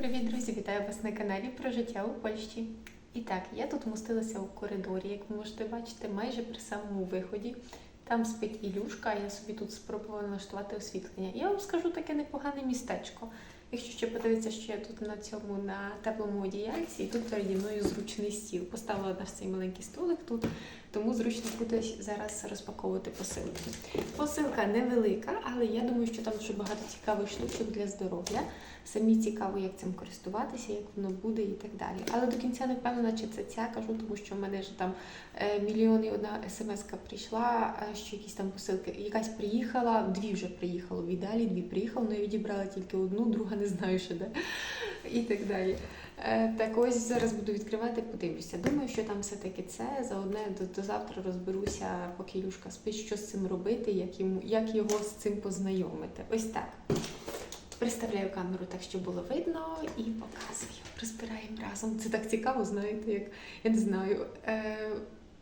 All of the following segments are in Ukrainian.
Привіт, друзі! Вітаю вас на каналі про життя у Польщі. І так, я тут мостилася у коридорі, як ви можете бачити, майже при самому виході. Там спить Ілюшка, а я собі тут спробувала налаштувати освітлення. Я вам скажу таке непогане містечко. Якщо ще подивитися, що я тут на цьому на теплому одіяльці, і тут переді мною зручний стіл. Поставила наш цей маленький столик тут, тому зручно буде зараз розпаковувати посилки. Посилка невелика, але я думаю, що там дуже багато цікавих штучок для здоров'я. Самі цікаво, як цим користуватися, як воно буде і так далі. Але до кінця не впевнена, чи це ця кажу, тому що в мене ж там е, мільйон і одна смс-ка прийшла, е, що якісь там посилки. Якась приїхала, дві вже приїхало. В ідеалі дві приїхало, але я відібрала тільки одну, друга не знаю ще де. І так далі. Е, Так ось зараз буду відкривати, подивлюся. Думаю, що там все-таки це. За одне до, до завтра розберуся, поки Юшка спить, що з цим робити, як, йому, як його з цим познайомити. Ось так. Приставляю камеру так, щоб було видно, і показую. Розбираємо разом. Це так цікаво, знаєте, як я не знаю. Е,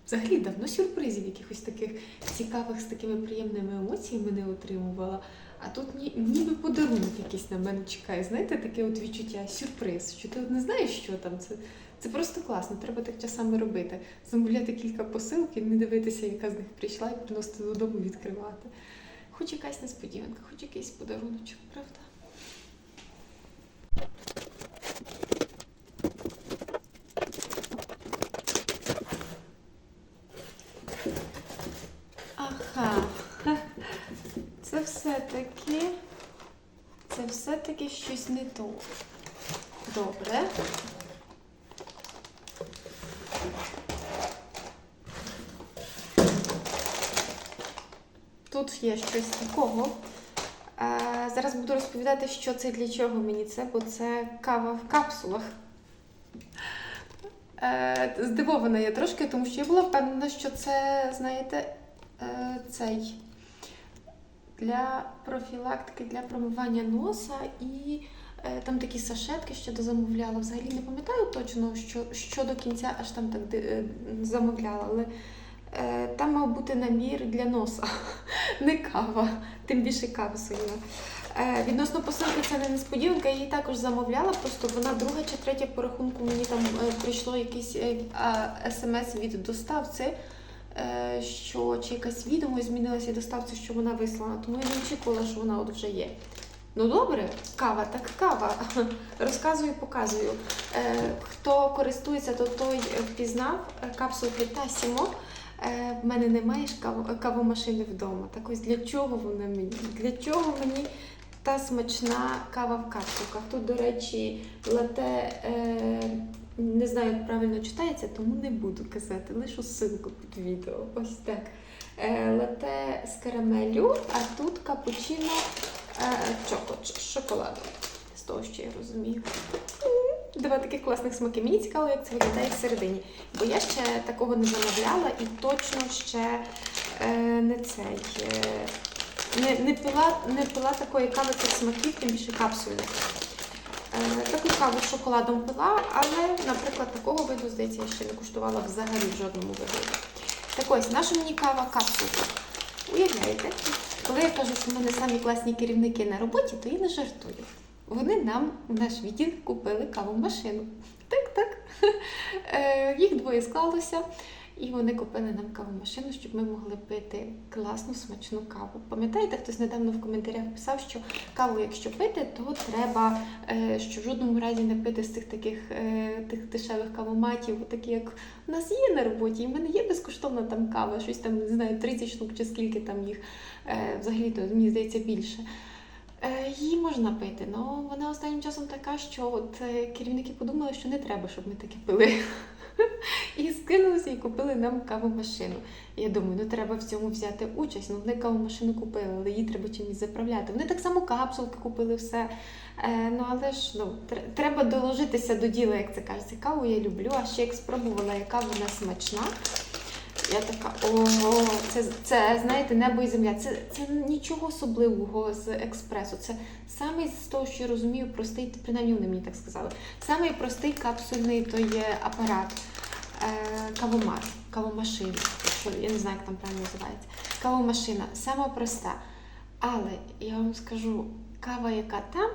взагалі давно сюрпризів якихось таких цікавих з такими приємними емоціями не отримувала. А тут ні, ніби подарунок якийсь на мене чекає. Знаєте, таке от відчуття, сюрприз, що ти не знаєш, що там. Це, це просто класно, треба так часами робити. Замовляти кілька посилок і не дивитися, яка з них прийшла, і приносити додому відкривати. Хоч якась несподіванка, хоч якийсь подаруночок, правда? Ага. Це все-таки. Це щось не то. Добре. Тут є щось такого. Е, зараз буду розповідати, що це для чого мені це, бо це кава в капсулах. Е, здивована я трошки, тому що я була впевнена, що це, знаєте, е, цей для профілактики, для промивання носа і е, там такі сашетки ще дозамовляла. Взагалі не пам'ятаю точно, що, що до кінця аж там так е, замовляла, але е, там мав бути набір для носа, не кава, тим більше капсульна. Е, Відносно посилки це не несподіванка, я її також замовляла, просто вона друга чи третя по рахунку мені там е, прийшло якийсь е, смс від доставці, е, що чи якась відомо змінилася доставці, що вона вислана, тому я не очікувала, що вона от вже є. Ну добре, кава, так кава. Розказую, показую. Е, хто користується, то той впізнав е, капсулки Тасімо. Е, в мене немає кавомашини вдома. Так ось для чого вона мені? Для чого мені та смачна кава в капсулках? Тут, до речі, лате. Е, не знаю, як правильно читається, тому не буду казати, лишу ссылку під відео. Ось так. Е, лате з карамелю, а тут капучино е, чоко, з шоколадом. З того, що я розумію. Два таких класних смаки. Мені цікаво, як це виглядає всередині. Бо я ще такого не замовляла і точно ще е, не цей. Е, не, не, пила, не пила такої кави цих смаків, тим більше капсульних. Е, Таку каву з шоколадом пила, але, наприклад, такого виду, здається, я ще не куштувала взагалі в жодному вигляді. Так ось, наша мені кава капсулка. Уявляєте? Коли я кажу, що в мене самі класні керівники на роботі, то я не жартую. Вони нам в наш відділ купили кавомашину. Так, так. Е, Їх двоє склалося, і вони купили нам кавомашину, щоб ми могли пити класну смачну каву. Пам'ятаєте, хтось недавно в коментарях писав, що каву, якщо пити, то треба, е, що в жодному разі не пити з цих таких е, тих дешевих кавоматів, такі як у нас є на роботі, і в мене є безкоштовна там кава, щось там, не знаю, 30 штук чи скільки там їх. Е, Взагалі, то мені здається більше. Її можна пити, але вона останнім часом така, що от керівники подумали, що не треба, щоб ми таке пили. І скинулися і купили нам кавомашину. Я думаю, ну треба в цьому взяти участь. Ну, вони кавомашину купили, але її треба чимось заправляти. Вони так само капсулки купили все. Е, ну але ж ну, треба доложитися до діла, як це кажеться. Каву я люблю, а ще як спробувала, яка вона смачна. Я така, ого, це, це знаєте, небо і земля. Це, це нічого особливого з експресу. Це самий з того, що я розумію, простий, принаймні вони мені так сказали. Самий простий капсульний то є апарат. Е, кавомат, кавомашина. Якщо я не знаю, як там правильно називається. Кавомашина, сама проста. Але я вам скажу, кава, яка там,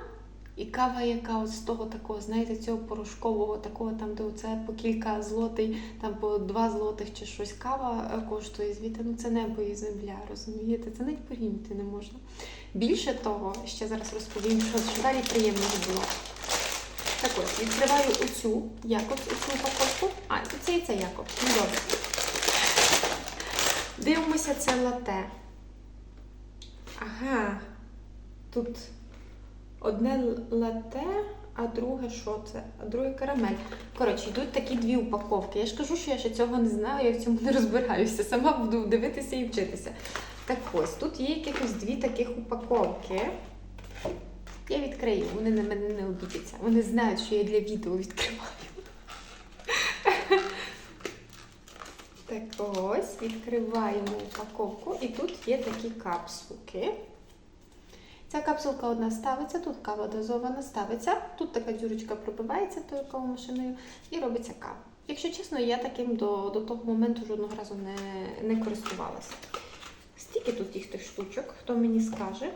І кава, яка от з того такого, знаєте, цього порошкового, такого там, де оце по кілька злотий, там по два злотих чи щось кава е, коштує звідти. Ну це небо і земля, розумієте? Це навіть порівняти не можна. Більше того, ще зараз розповім, що, що далі приємного було. Так ось, відкриваю оцю Якобс, оцю упаковку. А, і це і це Якобс. Ну добре. Дивимося це лате. Ага. Тут одне лате, а друге що це? А друге карамель. Коротше, йдуть такі дві упаковки. Я ж кажу, що я ще цього не знаю, я в цьому не розбираюся. Сама буду дивитися і вчитися. Так ось, тут є якихось дві таких упаковки. Я відкрию, вони на мене не обідяться. Вони знають, що я для відео відкриваю. Так ось, відкриваємо упаковку, і тут є такі капсулки. Ця капсулка одна ставиться, тут кава дозована ставиться, тут така дюрочка пробивається тою кавомашиною і робиться кава. Якщо чесно, я таким до, до того моменту жодного разу не, не користувалася. Стільки тут їх тих штучок, хто мені скаже.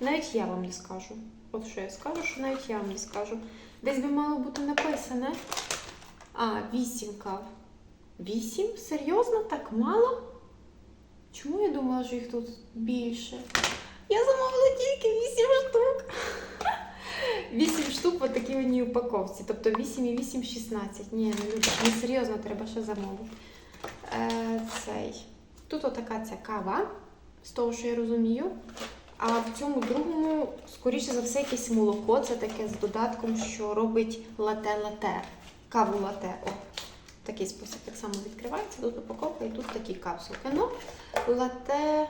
Навіть я вам не скажу. От що я скажу, що навіть я вам не скажу. Десь би мало бути написане. А, вісім кав. Вісім? Серйозно? Так мало? Чому я думала, що їх тут більше? Я замовила тільки 8 штук. 8 штук в такій одній упаковці. Тобто 8 і 8 16. Ні, не люблю. Не серйозно, треба ще замовити. Е, цей. Тут отака ця кава, з того, що я розумію. А в цьому другому, скоріше за все, якесь молоко. Це таке з додатком, що робить лате-лате. Каву лате. О, такий спосіб так само відкривається. Тут упаковка і тут такі капсулки. Ну, лате,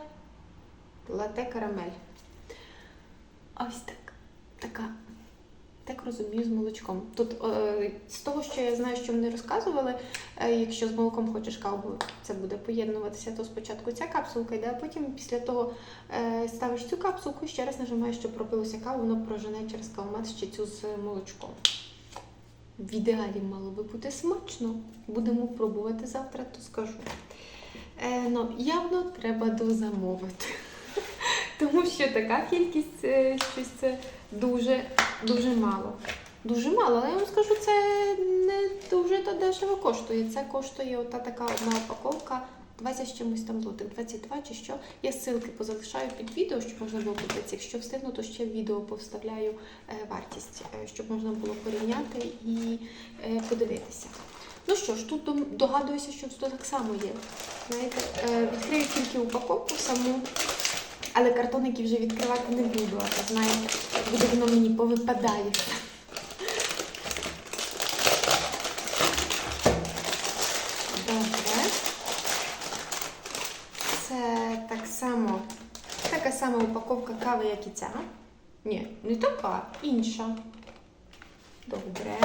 лате карамель. Ось так. Така. Так розумію з молочком. Тут е, з того, що я знаю, що вони розказували, е, якщо з молоком хочеш каву, це буде поєднуватися, то спочатку ця капсулка йде, а потім після того е, ставиш цю капсулку і ще раз нажимаєш, щоб пробилося каву, воно прожене через кавомат ще цю з молочком. В ідеалі мало би бути смачно. Будемо пробувати завтра, то скажу. Е, ну, явно треба дозамовити. Тому що така кількість е, щось це дуже, дуже мало. Дуже мало, але я вам скажу, це не дуже то дешево коштує. Це коштує ота така одна упаковка 20 з чимось там злотих, 22 чи що. Я ссылки позалишаю під відео, щоб можна було подивитися. Якщо встигну, то ще в відео повставляю е, вартість, е, щоб можна було порівняти і е, подивитися. Ну що ж, тут догадуюся, що тут так само є. Знаєте, відкрию тільки упаковку саму, але картоники вже відкривати не буду, а знаєте, буде воно мені повипадає. Добре. Це так само, така сама упаковка кави, як і ця. Ні, не така, інша. Добре.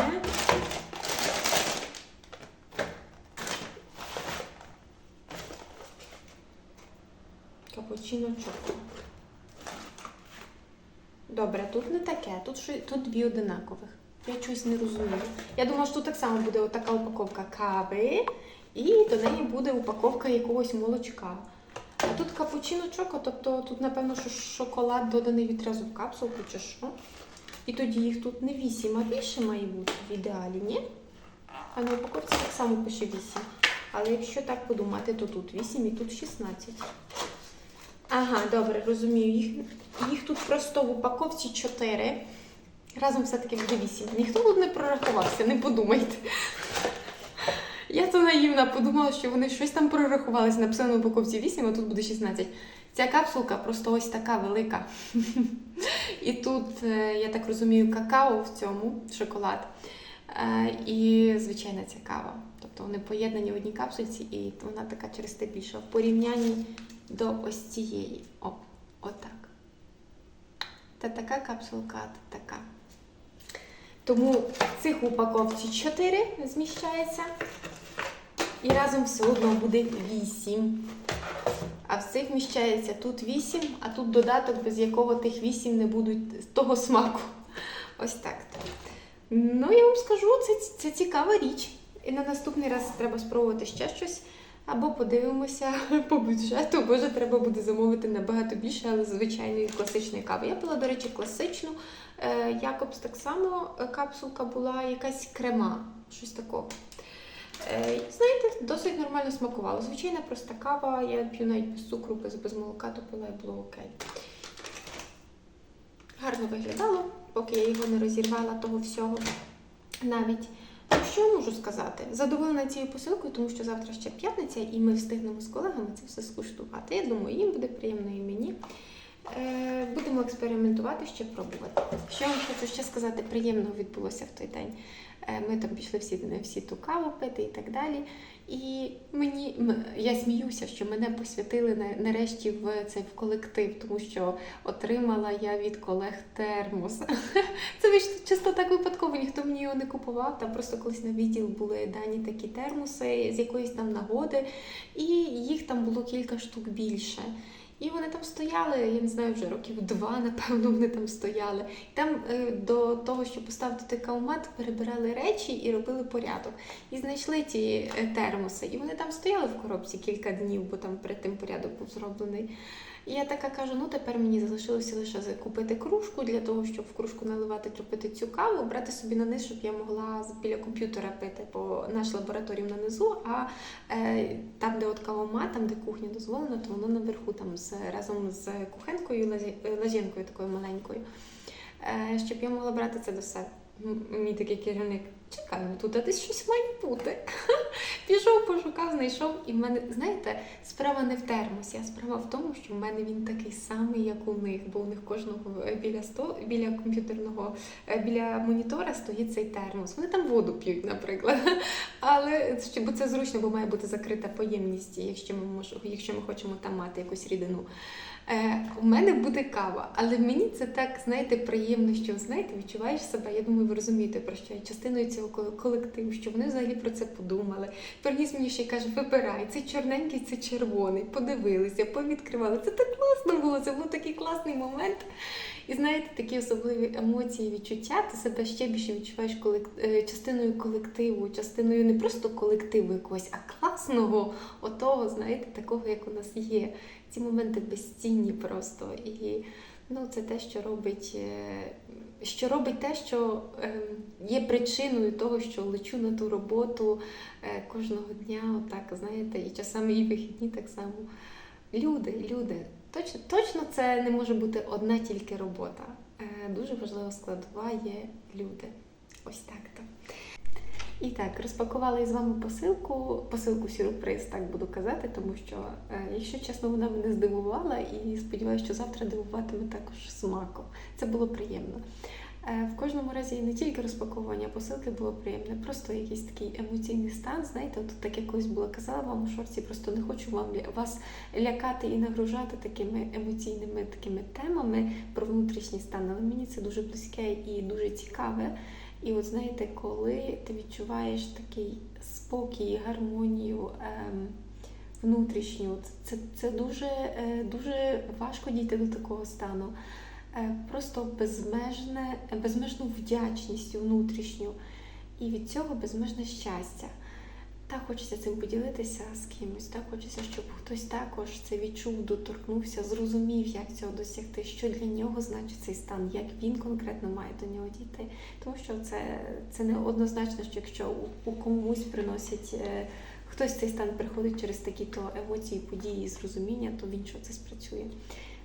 Капучино чоко. Добре, тут не таке, тут, тут дві одинакових. Я щось не розумію. Я думала, що тут так само буде така упаковка кави, і до неї буде упаковка якогось молочка. Тут капучино чоко, тобто тут, напевно, що шоколад доданий відразу в капсулку чи що. І тоді їх тут не 8, а більше має бути в ідеалі, ні? А на упаковці так само пише 8. Але якщо так подумати, то тут 8 і тут 16. Ага, добре, розумію. Їх, їх тут просто в упаковці 4. Разом все-таки буде 8. Ніхто тут не прорахувався, не подумайте. Я то наївна подумала, що вони щось там прорахувалися, написано в упаковці 8, а тут буде 16. Ця капсулка просто ось така велика. І тут, е, я так розумію, какао в цьому шоколад. Е, І звичайна ця кава. Тобто вони поєднані в одній капсульці, і вона така через те більша. В порівнянні до ось цієї. Оп, отак. Та така капсулка, та така. Тому цих упаковці 4 зміщається. І разом все одно буде 8. А в цих вміщається тут 8, а тут додаток, без якого тих 8 не будуть того смаку. Ось так. Ну, я вам скажу, це, це цікава річ. І на наступний раз треба спробувати ще щось Або подивимося по бюджету, боже, треба буде замовити набагато більше, але звичайної класичної кави. Я пила, до речі, класичну. Е, Якобс так само капсулка була якась крема, щось такого. Е, Знаєте, досить нормально смакувало. Звичайна проста кава, я п'ю навіть без цукру, без, без молока, то пила і було окей. Гарно виглядало, поки я його не розірвала того всього. Навіть що можу сказати? Задоволена цією посилкою, тому що завтра ще п'ятниця, і ми встигнемо з колегами це все скуштувати. Я думаю, їм буде приємно і мені. Експериментувати, ще пробувати. Що я вам хочу ще сказати, приємного відбулося в той день. Е, Ми там пішли всі, всі ту каву пити і так далі. І мені я сміюся, що мене посвятили нарешті в цей в колектив, тому що отримала я від колег термос. Це чисто так випадково, ніхто мені його не купував. Там просто колись на відділ були дані такі термоси з якоїсь там нагоди, і їх там було кілька штук більше. І вони там стояли, я не знаю, вже років два, напевно, вони там стояли. І там е, до того, щоб поставити каумат, перебирали речі і робили порядок. І знайшли ті е, термоси. І вони там стояли в коробці кілька днів, бо там перед тим порядок був зроблений. І я така кажу: ну тепер мені залишилося лише купити кружку для того, щоб в кружку наливати, кропити цю каву, брати собі на низ, щоб я могла біля комп'ютера пити, бо наш лабораторій нанизу, а е, там, де от кавомат, там, де кухня дозволена, то воно наверху там з, разом з кухенкою, лазі- лазінкою такою маленькою, е, щоб я могла брати це до себе. Мій такий керівник, чекай, ну тут десь щось має бути. Пішов, пошукав, знайшов, і в мене, знаєте, справа не в термосі, а справа в тому, що в мене він такий самий, як у них, бо у них кожного е, біля сто, біля комп'ютерного, е, біля монітора стоїть цей термос. Вони там воду п'ють, наприклад. Але бо це зручно, бо має бути закрита поємність, якщо ми мож, якщо ми хочемо там мати якусь рідину. Е, у мене буде кава, але мені це так, знаєте, приємно, що знаєте, відчуваєш себе. Я думаю, ви розумієте про що я частиною цього колективу, що вони взагалі про це подумали. Приніс мені ще й каже, вибирай, це чорненький, це червоний. Подивилися, повідкривали. Це так класно було. Це був такий класний момент. І знаєте, такі особливі емоції, відчуття, ти себе ще більше відчуваєш колек... е, частиною колективу, частиною не просто колективу якогось, а класного, отого, знаєте, такого, як у нас є. Ці моменти безцінні просто. І ну, це те, що робить, е, що робить те, що е, є причиною того, що лечу на ту роботу е, кожного дня, отак, знаєте, і часами і вихідні так само. Люди, люди. Точно, точно це не може бути одна тільки робота. Е, Дуже важлива складова є люди. Ось так то. І так, розпакувала із вами посилку, посилку сюрприз, так буду казати, тому що, е, якщо чесно, вона мене здивувала і сподіваюся, що завтра дивуватиме також смаком. Це було приємно. Е, В кожному разі не тільки розпаковування посилки було приємне, просто якийсь такий емоційний стан. Знаєте, от так я колись була казала вам у шорці, просто не хочу вам вас лякати і нагружати такими емоційними такими темами про внутрішній стан. Але мені це дуже близьке і дуже цікаве. І от знаєте, коли ти відчуваєш такий спокій, гармонію ем, внутрішню, це, це дуже, е, дуже важко дійти до такого стану. Е, просто безмежне, безмежну вдячність внутрішню і від цього безмежне щастя. Так хочеться цим поділитися з кимось, так хочеться, щоб хтось також це відчув, доторкнувся, зрозумів, як цього досягти, що для нього значить цей стан, як він конкретно має до нього дійти. Тому що це, це не однозначно, що якщо у, комусь приносять е, хтось цей стан приходить через такі то емоції, події, зрозуміння, то в іншого це спрацює.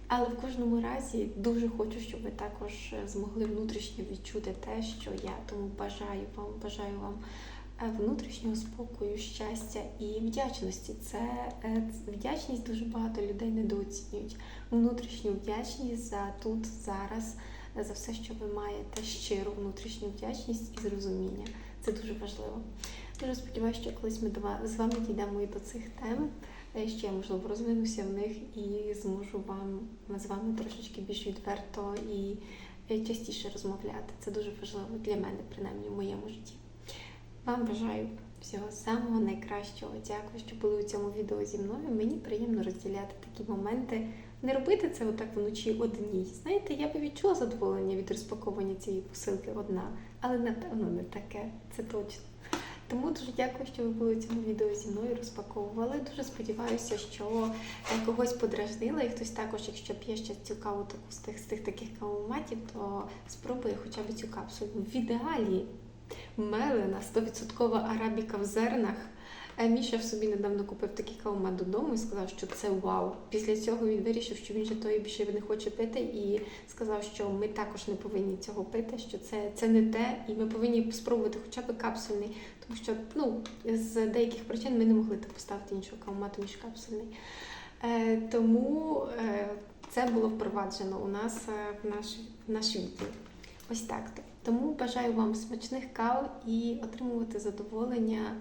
Але в кожному разі дуже хочу, щоб ви також е, змогли внутрішньо відчути те, що я тому бажаю вам, бажаю вам внутрішнього спокою, щастя і вдячності. Це е, вдячність дуже багато людей недооцінюють. Внутрішню вдячність за тут, зараз, е, за все, що ви маєте, щиру внутрішню вдячність і зрозуміння. Це дуже важливо. Дуже сподіваюся, що колись ми з вами дійдемо і до цих тем. Е, Ще можливо розвинуся в них і зможу вам з вами трошечки більш відверто і е, частіше розмовляти. Це дуже важливо для мене, принаймні в моєму житті. Вам бажаю всього самого найкращого. Дякую, що були у цьому відео зі мною. Мені приємно розділяти такі моменти. Не робити це отак вночі одній. Знаєте, я би відчула задоволення від розпаковування цієї посилки одна, але напевно не таке. Це точно. Тому дуже дякую, що ви були в цьому відео зі мною, розпаковували. Дуже сподіваюся, що е, когось подразнила, і хтось також, якщо п'є ще цю каву таку з тих, з тих таких кавоматів, то спробує хоча б цю капсулу. В ідеалі мелена 100% арабіка в зернах. Е, Міша в собі недавно купив такий кавомат додому і сказав, що це вау. Після цього він вирішив, що він же тої більше не хоче пити, і сказав, що ми також не повинні цього пити, що це, це не те, і ми повинні спробувати хоча б капсульний, тому що ну, з деяких причин ми не могли так поставити іншого кавомату, ніж капсульний. Е, тому е, це було впроваджено у нас е, в наш, в наш відділ. Ось так. то. Тому бажаю вам смачних кав і отримувати задоволення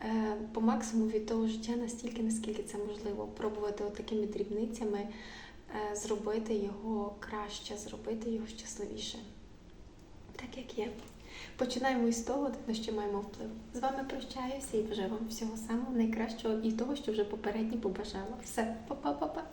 е, по максимуму від того життя настільки, наскільки це можливо. Пробувати такими дрібницями е, зробити його краще, зробити його щасливіше. Так як є. Починаємо із того, на що маємо вплив. З вами прощаюся і бажаю вам всього самого найкращого і того, що вже попередньо побажала. Все, па-па-па-па.